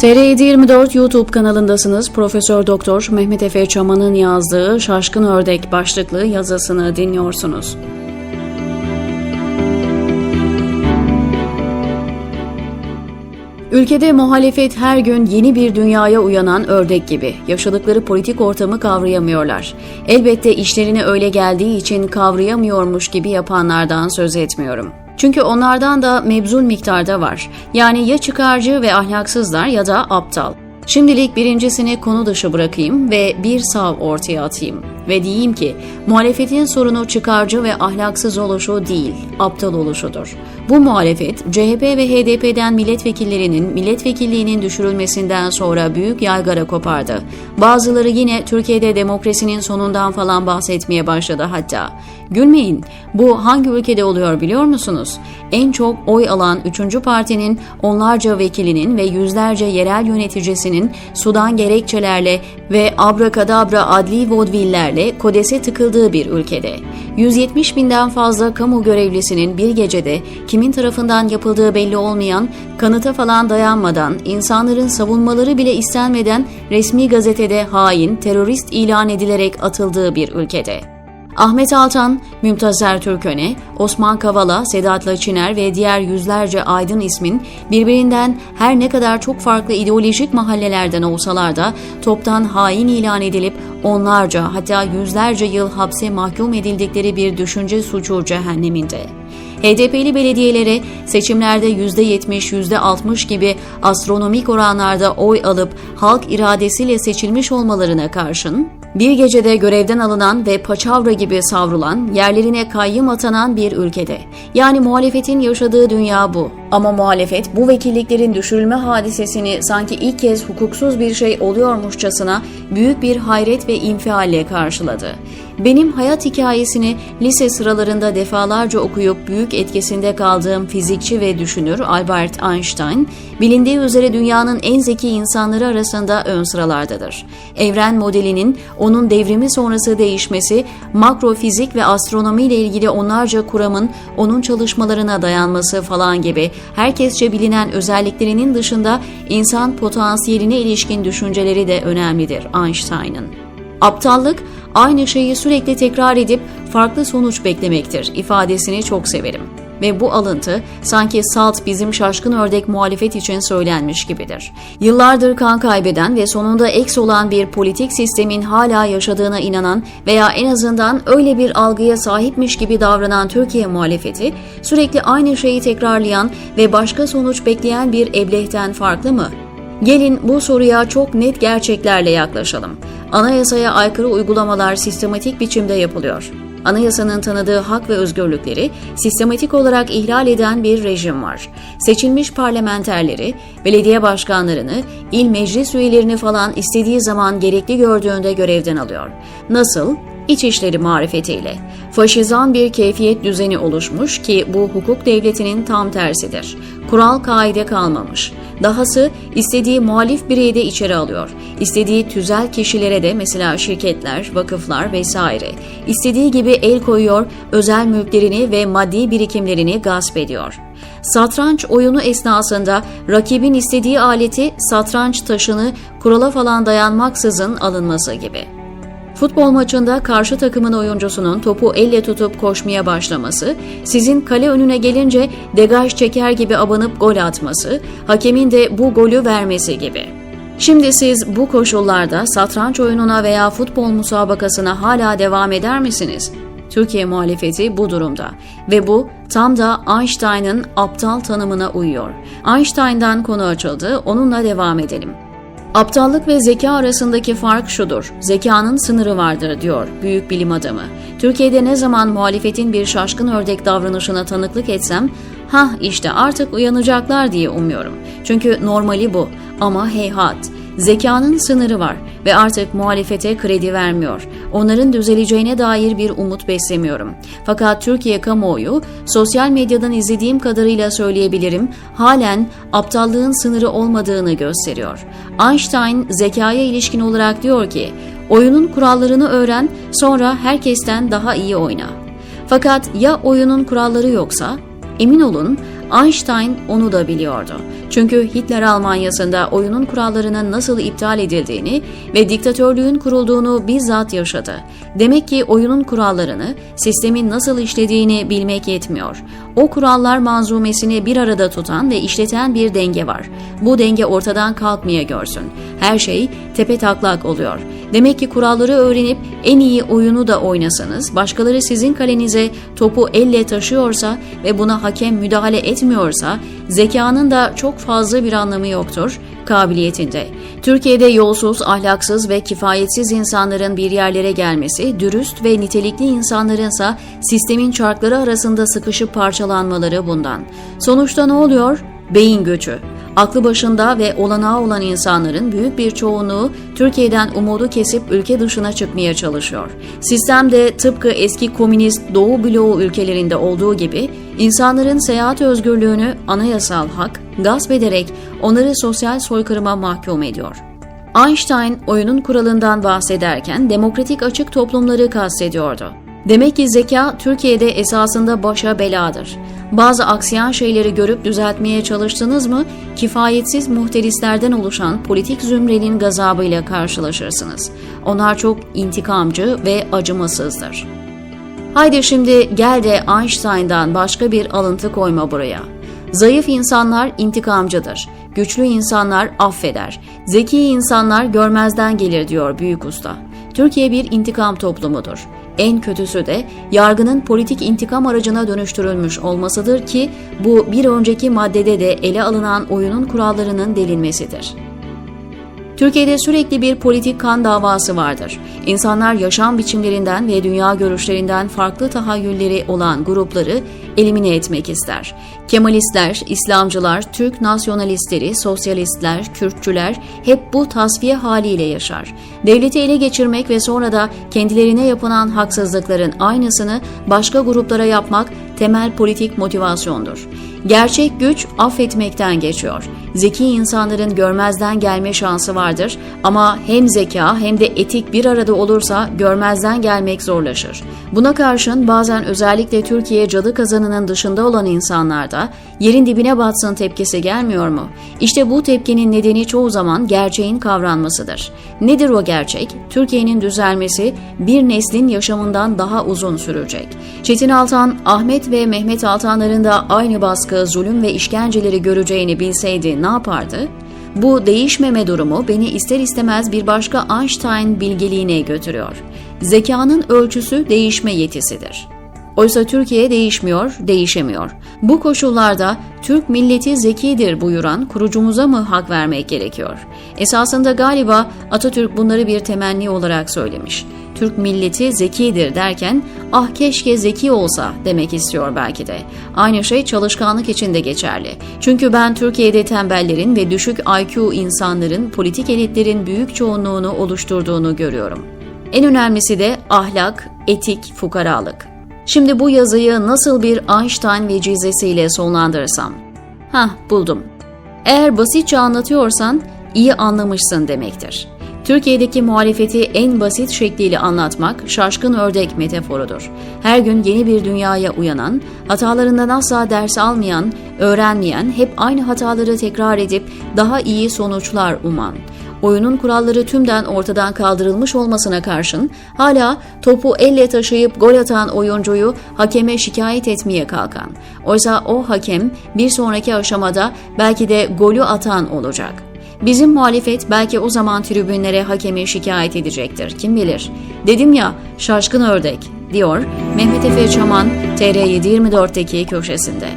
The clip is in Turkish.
TR724 YouTube kanalındasınız. Profesör Doktor Mehmet Efe Çaman'ın yazdığı Şaşkın Ördek başlıklı yazısını dinliyorsunuz. Ülkede muhalefet her gün yeni bir dünyaya uyanan ördek gibi. Yaşadıkları politik ortamı kavrayamıyorlar. Elbette işlerine öyle geldiği için kavrayamıyormuş gibi yapanlardan söz etmiyorum. Çünkü onlardan da mebzul miktarda var. Yani ya çıkarcı ve ahlaksızlar ya da aptal. Şimdilik birincisini konu dışı bırakayım ve bir sav ortaya atayım. Ve diyeyim ki muhalefetin sorunu çıkarcı ve ahlaksız oluşu değil, aptal oluşudur. Bu muhalefet CHP ve HDP'den milletvekillerinin milletvekilliğinin düşürülmesinden sonra büyük yaygara kopardı. Bazıları yine Türkiye'de demokrasinin sonundan falan bahsetmeye başladı hatta. Gülmeyin, bu hangi ülkede oluyor biliyor musunuz? En çok oy alan 3. partinin onlarca vekilinin ve yüzlerce yerel yöneticisinin sudan gerekçelerle ve abrakadabra adli vodvillerle kodese tıkıldığı bir ülkede. 170 binden fazla kamu görevlisinin bir gecede kimin tarafından yapıldığı belli olmayan, kanıta falan dayanmadan, insanların savunmaları bile istenmeden resmi gazetede hain, terörist ilan edilerek atıldığı bir ülkede. Ahmet Altan, Mümtazer Türköne, Osman Kavala, Sedat Laçiner ve diğer yüzlerce aydın ismin birbirinden her ne kadar çok farklı ideolojik mahallelerden olsalar da toptan hain ilan edilip onlarca hatta yüzlerce yıl hapse mahkum edildikleri bir düşünce suçu cehenneminde. HDP'li belediyelere seçimlerde %70, %60 gibi astronomik oranlarda oy alıp halk iradesiyle seçilmiş olmalarına karşın, bir gecede görevden alınan ve paçavra gibi savrulan, yerlerine kayyım atanan bir ülkede. Yani muhalefetin yaşadığı dünya bu. Ama muhalefet bu vekilliklerin düşürülme hadisesini sanki ilk kez hukuksuz bir şey oluyormuşçasına büyük bir hayret ve infialle karşıladı. Benim hayat hikayesini lise sıralarında defalarca okuyup büyük etkisinde kaldığım fizikçi ve düşünür Albert Einstein, bilindiği üzere dünyanın en zeki insanları arasında ön sıralardadır. Evren modelinin onun devrimi sonrası değişmesi, makrofizik ve astronomi ile ilgili onlarca kuramın onun çalışmalarına dayanması falan gibi herkesçe bilinen özelliklerinin dışında insan potansiyeline ilişkin düşünceleri de önemlidir Einstein'ın. Aptallık aynı şeyi sürekli tekrar edip farklı sonuç beklemektir ifadesini çok severim. Ve bu alıntı sanki salt bizim şaşkın ördek muhalefet için söylenmiş gibidir. Yıllardır kan kaybeden ve sonunda eks olan bir politik sistemin hala yaşadığına inanan veya en azından öyle bir algıya sahipmiş gibi davranan Türkiye muhalefeti sürekli aynı şeyi tekrarlayan ve başka sonuç bekleyen bir eblehten farklı mı? Gelin bu soruya çok net gerçeklerle yaklaşalım. Anayasaya aykırı uygulamalar sistematik biçimde yapılıyor. Anayasanın tanıdığı hak ve özgürlükleri sistematik olarak ihlal eden bir rejim var. Seçilmiş parlamenterleri, belediye başkanlarını, il meclis üyelerini falan istediği zaman gerekli gördüğünde görevden alıyor. Nasıl? İçişleri marifetiyle. Faşizan bir keyfiyet düzeni oluşmuş ki bu hukuk devletinin tam tersidir. Kural kaide kalmamış. Dahası istediği muhalif bireyi de içeri alıyor. İstediği tüzel kişilere de mesela şirketler, vakıflar vesaire. istediği gibi el koyuyor, özel mülklerini ve maddi birikimlerini gasp ediyor. Satranç oyunu esnasında rakibin istediği aleti satranç taşını kurala falan dayanmaksızın alınması gibi. Futbol maçında karşı takımın oyuncusunun topu elle tutup koşmaya başlaması, sizin kale önüne gelince degaj çeker gibi abanıp gol atması, hakemin de bu golü vermesi gibi. Şimdi siz bu koşullarda satranç oyununa veya futbol musabakasına hala devam eder misiniz? Türkiye muhalefeti bu durumda ve bu tam da Einstein'ın aptal tanımına uyuyor. Einstein'dan konu açıldı, onunla devam edelim. Aptallık ve zeka arasındaki fark şudur. Zekanın sınırı vardır diyor büyük bilim adamı. Türkiye'de ne zaman muhalefetin bir şaşkın ördek davranışına tanıklık etsem, ha işte artık uyanacaklar diye umuyorum. Çünkü normali bu. Ama heyhat. Zekanın sınırı var ve artık muhalefete kredi vermiyor. Onların düzeleceğine dair bir umut beslemiyorum. Fakat Türkiye kamuoyu sosyal medyadan izlediğim kadarıyla söyleyebilirim halen aptallığın sınırı olmadığını gösteriyor. Einstein zekaya ilişkin olarak diyor ki oyunun kurallarını öğren sonra herkesten daha iyi oyna. Fakat ya oyunun kuralları yoksa? Emin olun Einstein onu da biliyordu. Çünkü Hitler Almanyası'nda oyunun kurallarının nasıl iptal edildiğini ve diktatörlüğün kurulduğunu bizzat yaşadı. Demek ki oyunun kurallarını, sistemin nasıl işlediğini bilmek yetmiyor. O kurallar manzumesini bir arada tutan ve işleten bir denge var. Bu denge ortadan kalkmaya görsün. Her şey tepe taklak oluyor. Demek ki kuralları öğrenip en iyi oyunu da oynasanız, başkaları sizin kalenize topu elle taşıyorsa ve buna hakem müdahale etmiyorsa, zekanın da çok fazla bir anlamı yoktur kabiliyetinde. Türkiye'de yolsuz, ahlaksız ve kifayetsiz insanların bir yerlere gelmesi, dürüst ve nitelikli insanlarınsa sistemin çarkları arasında sıkışıp parçalanmaları bundan. Sonuçta ne oluyor? Beyin göçü. Aklı başında ve olanağı olan insanların büyük bir çoğunluğu Türkiye'den umudu kesip ülke dışına çıkmaya çalışıyor. Sistem de tıpkı eski komünist Doğu bloğu ülkelerinde olduğu gibi insanların seyahat özgürlüğünü anayasal hak gasp ederek onları sosyal soykırıma mahkum ediyor. Einstein oyunun kuralından bahsederken demokratik açık toplumları kastediyordu. Demek ki zeka Türkiye'de esasında başa beladır. Bazı aksayan şeyleri görüp düzeltmeye çalıştınız mı, kifayetsiz muhterislerden oluşan politik zümrenin gazabıyla karşılaşırsınız. Onlar çok intikamcı ve acımasızdır. Haydi şimdi gel de Einstein'dan başka bir alıntı koyma buraya. Zayıf insanlar intikamcıdır. Güçlü insanlar affeder. Zeki insanlar görmezden gelir diyor büyük usta. Türkiye bir intikam toplumudur. En kötüsü de yargının politik intikam aracına dönüştürülmüş olmasıdır ki bu bir önceki maddede de ele alınan oyunun kurallarının delinmesidir. Türkiye'de sürekli bir politik kan davası vardır. İnsanlar yaşam biçimlerinden ve dünya görüşlerinden farklı tahayyülleri olan grupları elimine etmek ister. Kemalistler, İslamcılar, Türk nasyonalistleri, sosyalistler, Kürtçüler hep bu tasfiye haliyle yaşar. Devleti ele geçirmek ve sonra da kendilerine yapılan haksızlıkların aynısını başka gruplara yapmak temel politik motivasyondur. Gerçek güç affetmekten geçiyor. Zeki insanların görmezden gelme şansı vardır ama hem zeka hem de etik bir arada olursa görmezden gelmek zorlaşır. Buna karşın bazen özellikle Türkiye cadı kazanının dışında olan insanlarda yerin dibine batsın tepkisi gelmiyor mu? İşte bu tepkinin nedeni çoğu zaman gerçeğin kavranmasıdır. Nedir o gerçek? Türkiye'nin düzelmesi bir neslin yaşamından daha uzun sürecek. Çetin Altan, Ahmet ve Mehmet Altanların da aynı baskı, zulüm ve işkenceleri göreceğini bilseydi ne yapardı? Bu değişmeme durumu beni ister istemez bir başka Einstein bilgeliğine götürüyor. Zekanın ölçüsü değişme yetisidir. Oysa Türkiye değişmiyor, değişemiyor. Bu koşullarda Türk milleti zekidir buyuran kurucumuza mı hak vermek gerekiyor? Esasında galiba Atatürk bunları bir temenni olarak söylemiş. Türk milleti zekidir derken ah keşke zeki olsa demek istiyor belki de. Aynı şey çalışkanlık için de geçerli. Çünkü ben Türkiye'de tembellerin ve düşük IQ insanların politik elitlerin büyük çoğunluğunu oluşturduğunu görüyorum. En önemlisi de ahlak, etik, fukaralık. Şimdi bu yazıyı nasıl bir Einstein vecizesiyle sonlandırırsam? Hah buldum. Eğer basitçe anlatıyorsan iyi anlamışsın demektir. Türkiye'deki muhalefeti en basit şekliyle anlatmak şaşkın ördek metaforudur. Her gün yeni bir dünyaya uyanan, hatalarından asla ders almayan, öğrenmeyen, hep aynı hataları tekrar edip daha iyi sonuçlar uman. Oyunun kuralları tümden ortadan kaldırılmış olmasına karşın hala topu elle taşıyıp gol atan oyuncuyu hakeme şikayet etmeye kalkan. Oysa o hakem bir sonraki aşamada belki de golü atan olacak. Bizim muhalefet belki o zaman tribünlere hakemi şikayet edecektir. Kim bilir? Dedim ya şaşkın ördek diyor Mehmet Efe Çaman TR724'teki köşesinde.